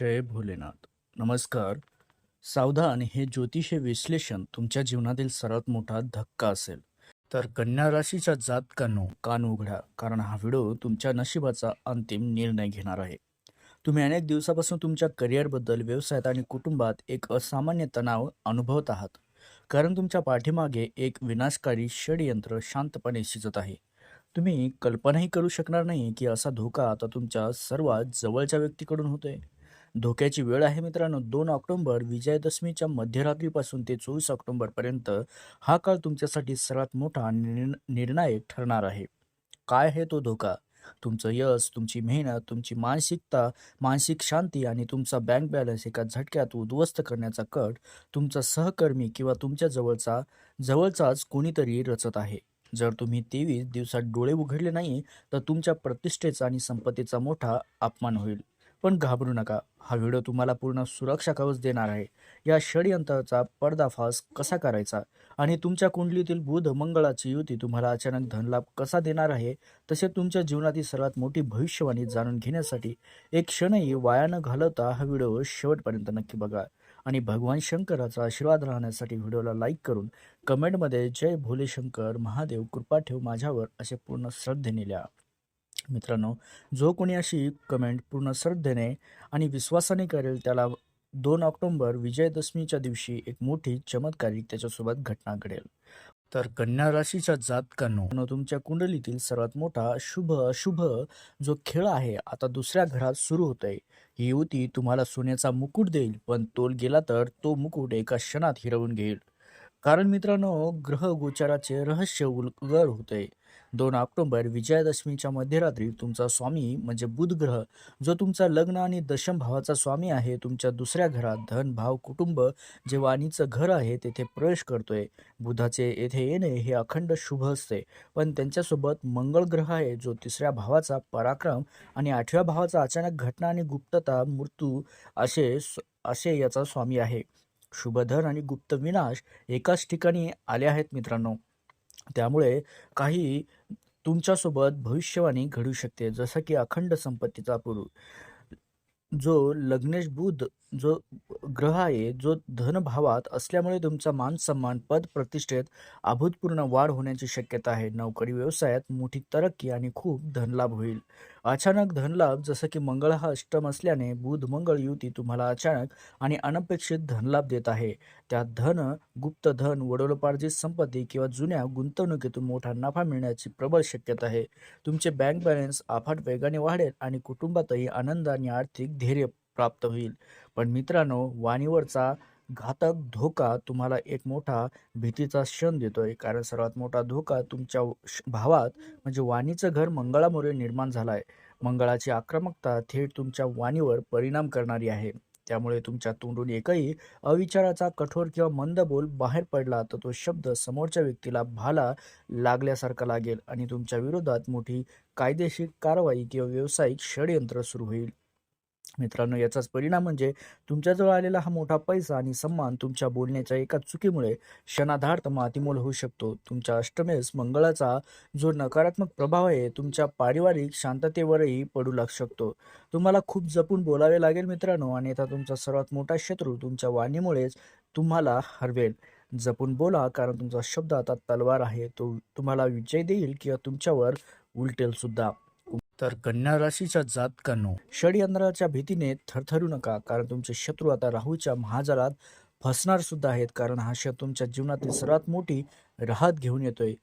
जय भोलेनाथ. नमस्कार. सावधान हे ज्योतिषे विश्लेषण तुमच्या जीवनातील सर्वात मोठा धक्का असेल. तर कन्या राशीच्या जातकांनो कान उघडा कारण हा व्हिडिओ तुमच्या नशिबाचा अंतिम निर्णय घेणार आहे. तुम्ही अनेक दिवसापासून तुमच्या करिअरबद्दल व्यवसायात आणि कुटुंबात एक असामान्य तणाव अनुभवत आहात. कारण तुमच्या पाठीमागे एक विनाशकारी षडयंत्र शांतपणे शिजत आहे. तुम्ही कल्पनाही करू शकणार नाही की असा धोका आता तुमच्या सर्वात जवळच्या व्यक्तीकडून होतोय. धोक्याची वेळ आहे मित्रांनो. दोन ऑक्टोंबर विजयादशमीच्या मध्यरात्रीपासून ते चोवीस ऑक्टोंबरपर्यंत हा काळ तुमच्यासाठी सर्वात मोठा निर्ण निर्णायक ठरणार आहे. काय आहे तो धोका? तुमचं यश तुमची मेहनत तुमची मानसिकता मानसिक शांती आणि तुमचा बँक बॅलन्स एका झटक्यात उद्ध्वस्त करण्याचा कट तुमचा सहकर्मी किंवा तुमच्या जवळचा जवळचाच कोणीतरी रचत आहे. जर तुम्ही तेवीस दिवसात डोळे उघडले नाही तर तुमच्या प्रतिष्ठेचा आणि संपत्तीचा मोठा अपमान होईल. पण घाबरू नका. हा व्हिडिओ तुम्हाला पूर्ण सुरक्षा कवच देणार आहे. या षडयंत्राचा पर्दाफाश कसा करायचा? आणि तुमच्या कुंडलीतील बुध मंगळाची युती तुम्हाला अचानक धनलाभ कसा देणार आहे? तसे तुमच्या जीवनातील सर्वात मोठी भविष्यवाणी जाणून घेण्यासाठी एक क्षणही वाया न घालवता हा व्हिडिओ शेवटपर्यंत नक्की बघा. आणि भगवान शंकराचा आशीर्वाद राहण्यासाठी व्हिडिओला लाईक करून कमेंटमध्ये जय भोले शंकर महादेव कृपा ठेव माझ्यावर असे पूर्ण श्रद्धेने लिहा. मित्रांनो जो कोणी अशी कमेंट पूर्ण श्रद्धेने आणि विश्वासाने करेल त्याला दोन ऑक्टोंबर विजयादशमीच्या दिवशी एक मोठी चमत्कारिक त्याच्यासोबत घटना घडेल. तर कन्या राशीच्या जातकांनो तुमच्या कुंडलीतील सर्वात मोठा शुभ अशुभ जो खेळ आहे आता दुसऱ्या घरात सुरू होत आहे ही युवती तुम्हाला सोन्याचा मुकुट देईल पण तोल गेला तर तो मुकुट एका क्षणात हिरवून घेईल. कारण मित्रांनो ग्रह गोचाराचे रहस्य उलगड होते दोन ऑक्टोंबर विजयादशमीच्या मध्यरात्री तुमचा स्वामी म्हणजे बुधग्रह जो तुमचा लग्न आणि दशम भावाचा स्वामी आहे तुमच्या दुसऱ्या घरात धन भाव कुटुंब जे वाणीचं घर आहे तेथे प्रवेश करतोय. बुधाचे येथे येणे हे अखंड शुभ असते. पण त्यांच्यासोबत मंगळ ग्रह आहे जो तिसऱ्या भावाचा पराक्रम आणि आठव्या भावाचा अचानक घटना आणि गुप्तता मृत्यू असे असे याचा स्वामी आहे. शुभधन आणि गुप्त विनाश एकाच ठिकाणी आले आहेत मित्रांनो. त्यामुळे काही तुमच्यासोबत भविष्यवाणी घडू शकते. जसं की अखंड संपत्तीचा पुरुष जो लग्नेश बुध जो ग्रह आहे जो धनभावात असल्यामुळे तुमचा मान सन्मान पद प्रतिष्ठेत अभूतपूर्ण वाढ होण्याची शक्यता आहे. नोकरी व्यवसायात मोठी तरक्की आणि खूप धनलाभ होईल. अचानक धनलाभ जसं की मंगळ हा अष्टम असल्याने बुध मंगळ युती तुम्हाला अचानक आणि अनपेक्षित धनलाभ देत आहे. त्यात धन गुप्त धन वडोलपार्जित संपत्ती किंवा जुन्या गुंतवणुकीतून मोठा नफा मिळण्याची प्रबळ शक्यता आहे. तुमचे बँक बॅलन्स अफाट वेगाने वाढेल आणि कुटुंबातही आनंद आणि आर्थिक धैर्य प्राप्त होईल. पण मित्रांनो वाणीवरचा घातक धोका तुम्हाला एक मोठा भीतीचा क्षण देतोय. कारण सर्वात मोठा धोका तुमच्या भावात म्हणजे वाणीचं घर मंगळामुळे निर्माण झालं आहे मंगळाची आक्रमकता थेट तुमच्या वाणीवर परिणाम करणारी आहे. त्यामुळे तुमच्या तोंडून एकही अविचाराचा कठोर किंवा मंद बोल बाहेर पडला तर तो शब्द समोरच्या व्यक्तीला भाला लागल्यासारखा लागेल आणि तुमच्या विरोधात मोठी कायदेशीर कारवाई किंवा व्यावसायिक षडयंत्र सुरू होईल. मित्रांनो याचाच परिणाम म्हणजे तुमच्याजवळ आलेला हा मोठा पैसा आणि सन्मान तुमच्या बोलण्याच्या एका चुकीमुळे क्षणाधार्थ मातीमोल होऊ शकतो. तुमच्या अष्टमेस मंगळाचा जो नकारात्मक प्रभाव आहे तुमच्या पारिवारिक शांततेवरही पडू लाग शकतो. तुम्हाला खूप जपून बोलावे लागेल मित्रांनो आणि आता तुमचा सर्वात मोठा शत्रू तुमच्या वाणीमुळेच तुम्हाला हरवेल. जपून बोला कारण तुमचा शब्द आता तलवार आहे. तो तुम्हाला विजय देईल किंवा तुमच्यावर उलटेल सुद्धा. तर कन्या राशीच्या जातकांनो षडयंत्राच्या भीतीने थरथरू नका कारण तुमचे शत्रू आता राहूच्या महाजालात फसणार सुद्धा आहेत कारण हा शत्रू तुमच्या जीवनातील सर्वात मोठी राहत घेऊन येतोय.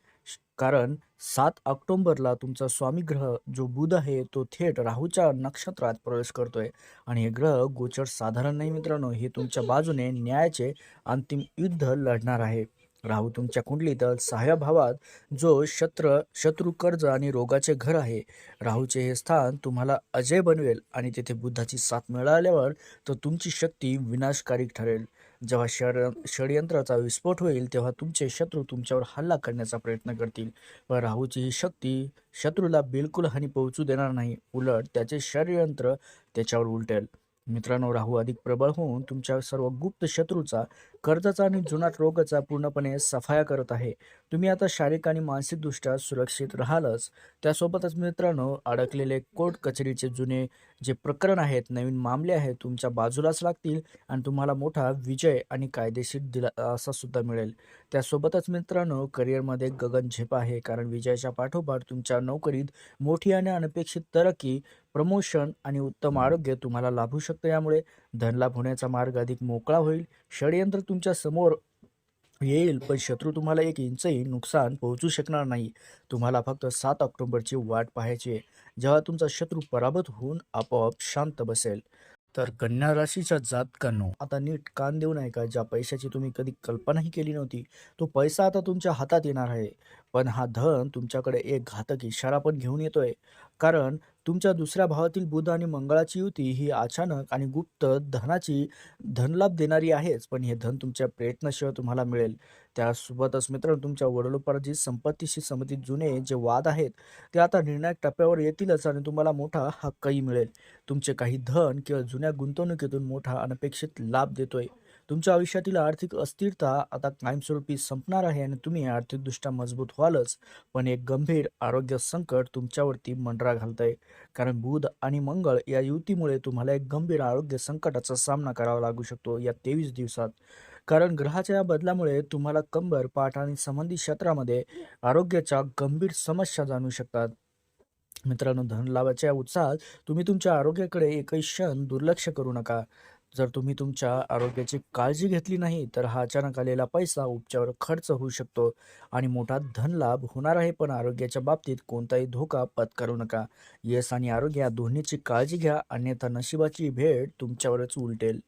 कारण सात ऑक्टोंबरला तुमचा स्वामी ग्रह जो बुध आहे तो थेट राहूच्या नक्षत्रात प्रवेश करतोय. आणि हे ग्रह गोचर साधारण नाही मित्रांनो हे तुमच्या बाजूने न्यायाचे अंतिम युद्ध लढणार आहे. राहू तुमच्या कुंडलीतल सहाव्या भावात जो शत्र शत्रू कर्ज आणि रोगाचे घर आहे राहूचे हे स्थान तुम्हाला अजय बनवेल आणि तेथे बुद्धाची साथ मिळाल्यावर तर तुमची शक्ती विनाशकारी ठरेल. जेव्हा षड षडयंत्राचा विस्फोट होईल तेव्हा तुमचे शत्रू तुमच्यावर हल्ला करण्याचा प्रयत्न करतील. पण राहूची ही शक्ती शत्रूला बिलकुल हानी पोहोचू देणार नाही. उलट त्याचे षडयंत्र त्याच्यावर उलटेल. मित्रांनो राहू अधिक प्रबळ होऊन तुमच्या सर्व गुप्त शत्रूचा कर्जाचा आणि जुनाट रोगाचा पूर्णपणे सफाया करत आहे. तुम्ही आता शारीरिक आणि मानसिकदृष्ट्या सुरक्षित राहालच. त्यासोबतच मित्रांनो अडकलेले कोर्ट कचेरीचे जुने जे प्रकरण आहेत नवीन मामले आहेत तुमच्या बाजूलाच लागतील आणि तुम्हाला मोठा विजय आणि कायदेशीर दिला असा सुद्धा मिळेल. त्यासोबतच मित्रांनो करिअरमध्ये गगनझेप आहे कारण विजयाच्या पाठोपाठ तुमच्या नोकरीत मोठी आणि अनपेक्षित तरक्की प्रमोशन आणि उत्तम आरोग्य तुम्हाला लाभू शकतं यामुळे धनलाभ होण्याचा मार्ग अधिक मोकळा होईल. षडयंत्र तुमच्यासमोर येईल पण शत्रू तुम्हाला एक इंचही नुकसान पोहोचू शकणार नाही. तुम्हाला फक्त सात ऑक्टोबरची वाट पाहायची आहे जेव्हा तुमचा शत्रू पराभूत होऊन आपोआप शांत बसेल. तर कन्या राशीच्या जातकांनो आता नीट कान देऊ ऐका का ज्या पैशाची तुम्ही कधी कल्पनाही केली नव्हती तो पैसा आता तुमच्या हातात येणार आहे. पण हा धन तुमच्याकडे एक घातक इशारा पण घेऊन येतोय. कारण तुमच्या दुसऱ्या भावातील बुध आणि मंगळाची युती ही अचानक आणि गुप्त धनाची धनलाभ देणारी आहेच पण हे धन तुमच्या प्रयत्नाशिवाय तुम्हाला मिळेल. त्यासोबतच मित्रांनो तुमच्या वडिलोपार्जित संपत्तीशी संबंधित जुने जे वाद आहेत ते आता निर्णायक टप्प्यावर येतीलच आणि तुम्हाला मोठा हक्कही मिळेल. तुमचे काही धन किंवा जुन्या गुंतवणुकीतून मोठा अनपेक्षित लाभ देतोय. तुमच्या आयुष्यातील आर्थिक अस्थिरता आता कायमस्वरूपी संपणार आहे आणि तुम्ही आर्थिकदृष्ट्या मजबूत व्हालच पण एक गंभीर आरोग्य संकट तुमच्यावरती मंडरा घालतंय. कारण बुध आणि मंगळ या युतीमुळे तुम्हाला एक गंभीर आरोग्य संकटाचा सामना करावा लागू शकतो या तेवीस दिवसात. कारण ग्रहाच्या या बदलामुळे तुम्हाला कंबर पाठ आणि संबंधित क्षेत्रामध्ये आरोग्याच्या गंभीर समस्या जाणू शकतात. मित्रांनो धनलाभाच्या उत्साहात तुम्ही तुमच्या आरोग्याकडे एकही क्षण दुर्लक्ष करू नका. जर तुम्ही तुमच्या आरोग्याची काळजी घेतली नाही तर हा अचानक आलेला पैसा उपचार खर्च होऊ शकतो आणि मोठा धनलाभ होणार आहे. पण आरोग्याच्या बाबतीत कोणताही धोका पत्करू नका. यश आणि आरोग्य या दोन्हीची काळजी घ्या. अन्यथा नशिबाची भेट तुमच्यावरच उलटेल.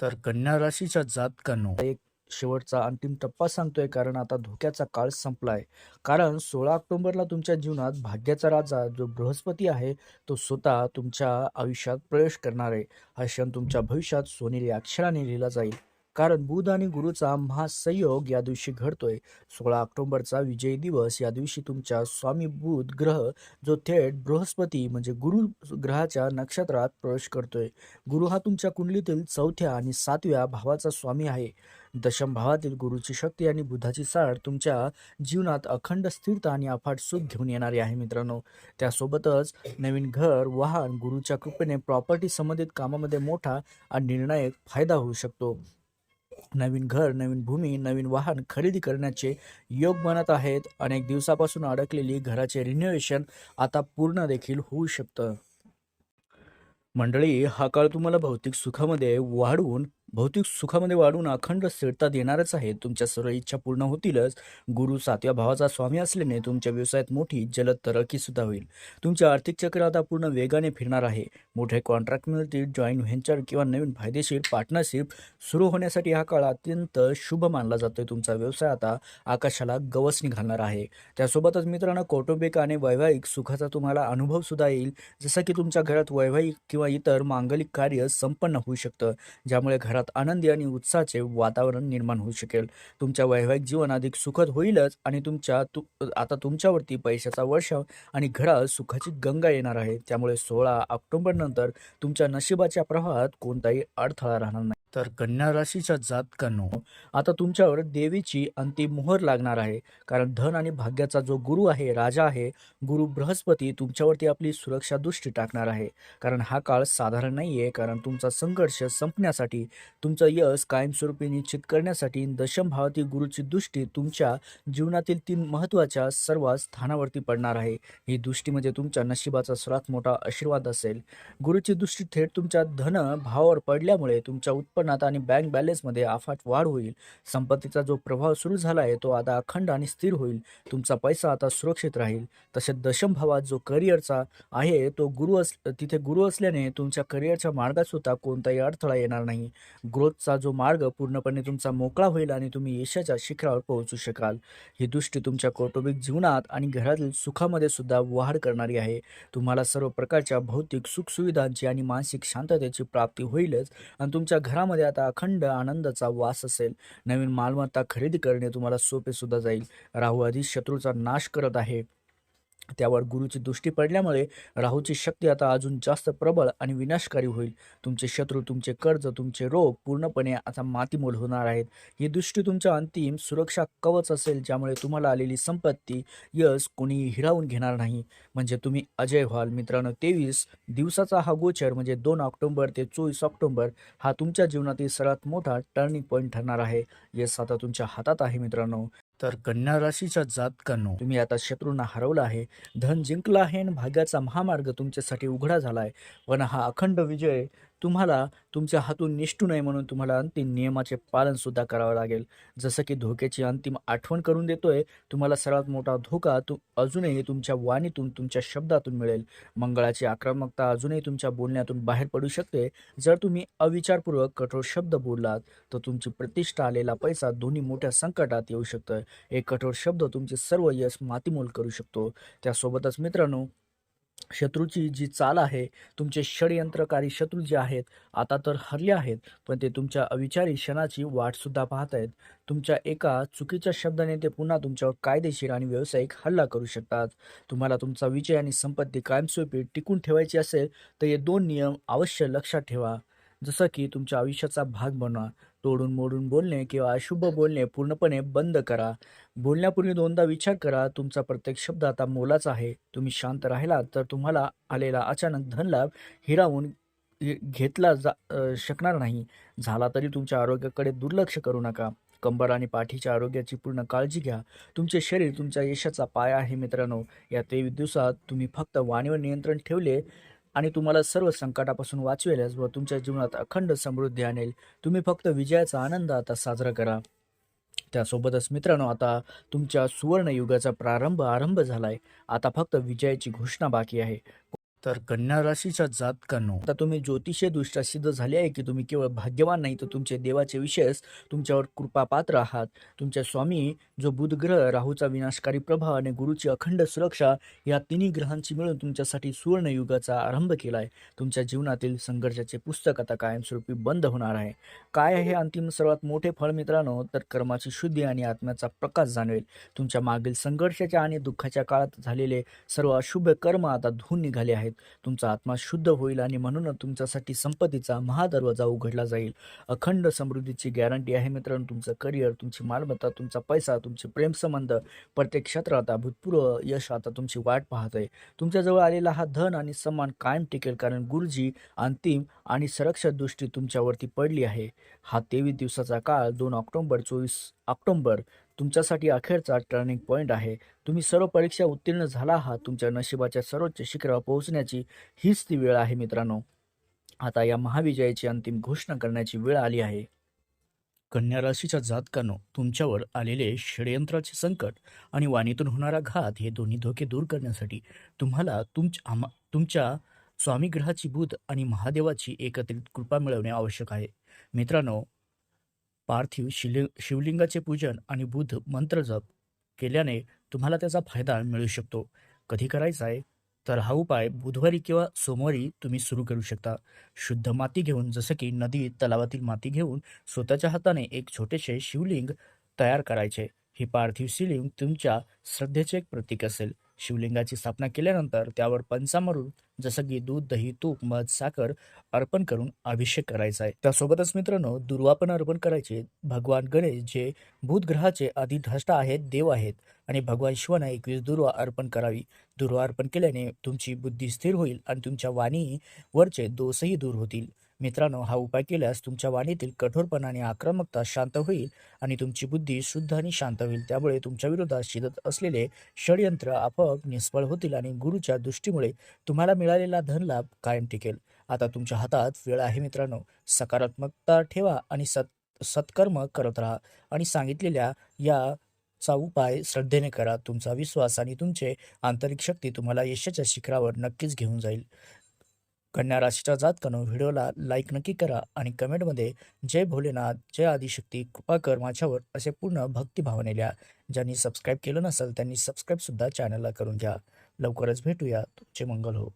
तर कन्या राशीच्या जातकांनो एक शेवटचा अंतिम टप्पा सांगतोय कारण आता धोक्याचा काळ संपलाय. कारण सोळा ऑक्टोबरला तुमच्या जीवनात भाग्याचा राजा जो बृहस्पती आहे तो स्वतः तुमच्या आयुष्यात प्रवेश करणार आहे. हा क्षण तुमच्या भविष्यात सोनेरी अक्षराने लिहिला जाईल. कारण बुध आणि गुरुचा महासंयोग या दिवशी घडतोय. सोळा ऑक्टोबरचा विजय दिवस या दिवशी तुमच्या स्वामी बुध ग्रह जो थेट बृहस्पती म्हणजे गुरु ग्रहाच्या नक्षत्रात प्रवेश करतोय. गुरु हा तुमच्या कुंडलीतील चौथ्या आणि सातव्या भावाचा स्वामी आहे. दशम भावातील गुरुची शक्ती आणि बुधाची साड तुमच्या जीवनात अखंड स्थिरता आणि अफाट सुख घेऊन येणारी आहे मित्रांनो. त्यासोबतच नवीन घर वाहन गुरुच्या कृपेने प्रॉपर्टी संबंधित कामामध्ये मोठा आणि निर्णायक फायदा होऊ शकतो. नवीन घर नवीन भूमी नवीन वाहन खरेदी करण्याचे योग बनत आहेत. अनेक दिवसापासून अडकलेली घराचे रिनोव्हेशन आता पूर्ण देखील होऊ शकतं. मंडळी हा काळ तुम्हाला भौतिक सुखामध्ये वाढवून भौतिक सुखामध्ये वाढून अखंड स्थिरता देणारच आहे. तुमच्या सर्व इच्छा पूर्ण होतीलच. गुरु सातव्या भावाचा स्वामी असल्याने तुमच्या व्यवसायात मोठी जलद तरक्की सुद्धा होईल. तुमचे आर्थिक चक्र आता पूर्ण वेगाने फिरणार आहे. मोठे कॉन्ट्रॅक्ट मिळतील जॉईंट व्हेंचर किंवा नवीन फायदेशीर पार्टनरशिप सुरू होण्यासाठी हा काळ अत्यंत शुभ मानला जातोय. तुमचा व्यवसाय आता आकाशाला गवसणी घालणार आहे. त्यासोबतच मित्रांनो कौटुंबिक आणि वैवाहिक सुखाचा तुम्हाला अनुभव सुद्धा येईल. जसं की तुमच्या घरात वैवाहिक किंवा इतर मांगलिक कार्य संपन्न होऊ शकतं. ज्यामुळे घरात आनंदी आणि उत्साहाचे वातावरण निर्माण होऊ शकेल. तुमच्या वैवाहिक जीवन अधिक सुखद होईलच आणि तुमच्या तु आता तुमच्यावरती पैशाचा वर्षाव आणि घरात सुखाची गंगा येणार आहे. त्यामुळे सोळा ऑक्टोबर नंतर तुमच्या नशिबाच्या प्रवाहात कोणताही अडथळा राहणार नाही. तर कन्या राशीच्या जातकांनो आता तुमच्यावर देवीची अंतिम मोहर लागणार आहे. कारण धन आणि भाग्याचा जो गुरु आहे राजा आहे गुरु बृहस्पती तुमच्यावरती आपली सुरक्षा दृष्टी टाकणार आहे. कारण हा काळ साधारण नाही आहे कारण तुमचा संघर्ष संपण्यासाठी तुमचं यश कायमस्वरूपी निश्चित करण्यासाठी दशम भावातील गुरुची दृष्टी तुमच्या जीवनातील तीन महत्त्वाच्या सर्व स्थानावरती पडणार आहे. ही दृष्टी म्हणजे तुमच्या नशिबाचा सर्वात मोठा आशीर्वाद असेल. गुरुची दृष्टी थेट तुमच्या धन भावावर पडल्यामुळे तुमच्या उत्पन्नात आणि बँक बॅलन्समध्ये अफाट वाढ होईल. संपत्तीचा जो प्रभाव सुरू झाला आहे तो आता अखंड आणि स्थिर होईल. तुमचा पैसा आता सुरक्षित राहील. तसेच दशम भावात जो करिअरचा आहे तो गुरु अस तिथे गुरु असल्याने तुमच्या करिअरच्या मार्गात सुद्धा कोणताही अडथळा येणार नाही. ग्रोथचा जो मार्ग पूर्णपणे तुमचा मोकळा होईल आणि तुम्ही यशाच्या शिखरावर पोहोचू शकाल. ही दृष्टी तुमच्या कौटुंबिक जीवनात आणि घरातील सुखामध्ये सुद्धा वाढ करणारी आहे. तुम्हाला सर्व प्रकारच्या भौतिक सुखसुविधांची आणि मानसिक शांततेची प्राप्ती होईलच आणि तुमच्या घरामध्ये आता अखंड आनंदाचा वास असेल. नवीन मालमत्ता खरेदी करणे तुम्हाला सोपे सुद्धा जाईल. राहू आधी शत्रूचा नाश करत आहे. त्यावर गुरुची दृष्टी पडल्यामुळे राहूची शक्ती आता अजून जास्त प्रबळ आणि विनाशकारी होईल. तुमचे शत्रू तुमचे कर्ज तुमचे रोग पूर्णपणे आता मातीमोल होणार आहेत. ही दृष्टी तुमच्या अंतिम सुरक्षा कवच असेल ज्यामुळे तुम्हाला आलेली संपत्ती यश कोणीही हिरावून घेणार नाही. म्हणजे तुम्ही अजय व्हाल. मित्रांनो तेवीस दिवसाचा हा गोचर म्हणजे दोन ऑक्टोबर ते चोवीस ऑक्टोबर हा तुमच्या जीवनातील सर्वात मोठा टर्निंग पॉईंट ठरणार आहे. यश आता तुमच्या हातात आहे मित्रांनो. तर कन्या राशीच्या जातकांनो तुम्ही आता शत्रूंना हरवलं आहे. धन जिंकलं आहे आणि भाग्याचा महामार्ग तुमच्यासाठी उघडा झाला आहे पण हा अखंड विजय तुम्हाला तुमच्या हातून निष्ठू नये म्हणून तुम्हाला अंतिम नियमाचे पालन सुद्धा करावं लागेल. जसं की धोक्याची अंतिम आठवण करून देतोय तुम्हाला सर्वात मोठा धोका तु अजूनही तुमच्या वाणीतून तुमच्या शब्दातून मिळेल. मंगळाची आक्रमकता अजूनही तुमच्या बोलण्यातून बाहेर पडू शकते. जर तुम्ही अविचारपूर्वक कठोर शब्द बोललात तर तुमची प्रतिष्ठा आलेला पैसा दोन्ही मोठ्या संकटात येऊ शकतं एक कठोर शब्द तुमचे सर्व यश मातीमोल करू शकतो. त्यासोबतच मित्रांनो शत्रूची जी चाल आहे तुमचे षडयंत्रकारी शत्रू जे आहेत आता तर हरले आहेत पण ते तुमच्या अविचारी क्षणाची वाटसुद्धा पाहत आहेत तुमच्या एका चुकीच्या शब्दाने ते पुन्हा तुमच्यावर कायदेशीर आणि व्यावसायिक हल्ला करू शकतात. तुम्हाला तुमचा विजय आणि संपत्ती कायमस्वरूपी टिकून ठेवायची असेल तर हे दोन नियम अवश्य लक्षात ठेवा. जसं की तुमच्या आयुष्याचा भाग बनवा. तोडून मोडून बोलणे किंवा अशुभ बोलणे पूर्णपणे बंद करा. बोलण्यापूर्वी दोनदा विचार करा तुमचा प्रत्येक शब्द आता मोलाचा आहे. तुम्ही शांत राहिलात तर तुम्हाला आलेला अचानक धनलाभ हिरावून घेतला जा शकणार नाही. झाला तरी तुमच्या आरोग्याकडे दुर्लक्ष करू नका. कंबर आणि पाठीच्या आरोग्याची पूर्ण काळजी घ्या. तुमचे शरीर तुमच्या यशाचा पाया आहे मित्रांनो. या तेवीस दिवसात तुम्ही फक्त वाणीवर नियंत्रण ठेवले आणि तुम्हाला सर्व संकटापासून वाचवेलच व तुमच्या जीवनात अखंड समृद्धी आणेल. तुम्ही फक्त विजयाचा आनंद आता साजरा करा. त्यासोबतच मित्रांनो आता तुमच्या सुवर्णयुगाचा प्रारंभ आरंभ झालाय. आता फक्त विजयाची घोषणा बाकी आहे. तर कन्या राशीच्या जातकांनो आता तुम्ही ज्योतिषीय दृष्ट्या सिद्ध झाले आहे की तुम्ही केवळ भाग्यवान नाही तर तुमचे देवाचे विशेष तुमच्यावर कृपापात्र आहात. तुमच्या स्वामी जो बुध ग्रह राहूचा विनाशकारी प्रभाव आणि गुरुची अखंड सुरक्षा या तिन्ही ग्रहांची मिळून तुमच्यासाठी सुवर्णयुगाचा आरंभ केला आहे तुमच्या जीवनातील संघर्षाचे पुस्तक आता कायमस्वरूपी बंद होणार आहे. काय आहे अंतिम सर्वात मोठे फळ मित्रांनो? तर कर्माची शुद्धी आणि आत्म्याचा प्रकाश जाणवेल. तुमच्या मागील संघर्षाच्या आणि दुःखाच्या काळात झालेले सर्व अशुभ कर्म आता धुवून निघाले आहेत. तुमचा आत्मा शुद्ध होईल आणि म्हणूनच तुमच्यासाठी संपत्तीचा महादरवाजा उघडला जाईल. अखंड समृद्धीची गॅरंटी आहे मित्रांनो तुमचं करिअर तुमची मालमत्ता तुमचा पैसा तुमचे प्रेमसंबंध प्रत्येक क्षेत्रात अभूतपूर्व यश आता तुमची वाट पाहत आहे. तुमच्याजवळ आलेला हा धन आणि सन्मान कायम टिकेल कारण गुरुजी अंतिम आणि संरक्षक दृष्टी तुमच्यावरती पडली आहे. हा तेवीस दिवसाचा काळ दोन ऑक्टोंबर चोवीस ऑक्टोंबर तुमच्यासाठी अखेरचा टर्निंग पॉईंट आहे. तुम्ही सर्व परीक्षा उत्तीर्ण झाला आहात. तुमच्या नशिबाच्या सर्वोच्च शिखरावर पोहोचण्याची हीच ती वेळ आहे मित्रांनो. आता या महाविजयाची अंतिम घोषणा करण्याची वेळ आली आहे. कन्या राशीच्या जातकानं तुमच्यावर आलेले षडयंत्राचे संकट आणि वाणीतून होणारा घात हे दोन्ही धोके दूर करण्यासाठी तुम्हाला तुमच्या आम्हा- तुमच्या स्वामीग्रहाची बुध आणि महादेवाची एकत्रित कृपा मिळवणे आवश्यक आहे. मित्रांनो पार्थिव शिलिंग शिवलिंगाचे पूजन आणि बुद्ध मंत्र जप केल्याने तुम्हाला त्याचा फायदा मिळू शकतो. कधी करायचा आहे? तर हा उपाय बुधवारी किंवा सोमवारी तुम्ही सुरू करू शकता. शुद्ध माती घेऊन जसं की नदी तलावातील माती घेऊन स्वतःच्या हाताने एक छोटेसे शिवलिंग तयार करायचे. हे पार्थिव शिवलिंग तुमच्या श्रद्धेचे एक प्रतीक असेल. शिवलिंगाची स्थापना केल्यानंतर त्यावर पंचामृत जसं की दूध दही तूप मध साखर अर्पण करून अभिषेक करायचा आहे. त्यासोबतच मित्रांनो दुर्वा पण अर्पण करायचे. भगवान गणेश जे बुध ग्रहाचे आहेत देव आहेत आणि भगवान शिवाने एकवीस दुर्वा अर्पण करावी. दुर्वा अर्पण केल्याने तुमची बुद्धी स्थिर होईल आणि तुमच्या वाणीवरचे दोषही दूर होतील. मित्रांनो हा उपाय केल्यास तुमच्या वाणीतील कठोरपणा आणि आक्रमकता शांत होईल आणि तुमची बुद्धी शुद्ध आणि शांत होईल. त्यामुळे तुमच्या विरोधात शिदत असलेले षडयंत्र आपोआप निष्फळ होतील आणि गुरुच्या दृष्टीमुळे तुम्हाला मिळालेला धनलाभ कायम टिकेल. आता तुमच्या हातात वेळ आहे मित्रांनो. सकारात्मकता ठेवा आणि सत् सत्कर्म करत राहा आणि सांगितलेल्या या चा उपाय श्रद्धेने करा. तुमचा विश्वास आणि तुमचे आंतरिक शक्ती तुम्हाला यशाच्या शिखरावर नक्कीच घेऊन जाईल. कन्या राशीच्या जातकानं व्हिडिओला लाईक नक्की करा आणि कमेंटमध्ये जय भोलेनाथ जय आदिशक्ती कृपा कर माझ्यावर असे पूर्ण भक्तिभावने लिहा. ज्यांनी सबस्क्राईब केलं नसेल त्यांनी सबस्क्राईबसुद्धा चॅनलला करून घ्या. लवकरच भेटूया. तुमचे मंगल हो.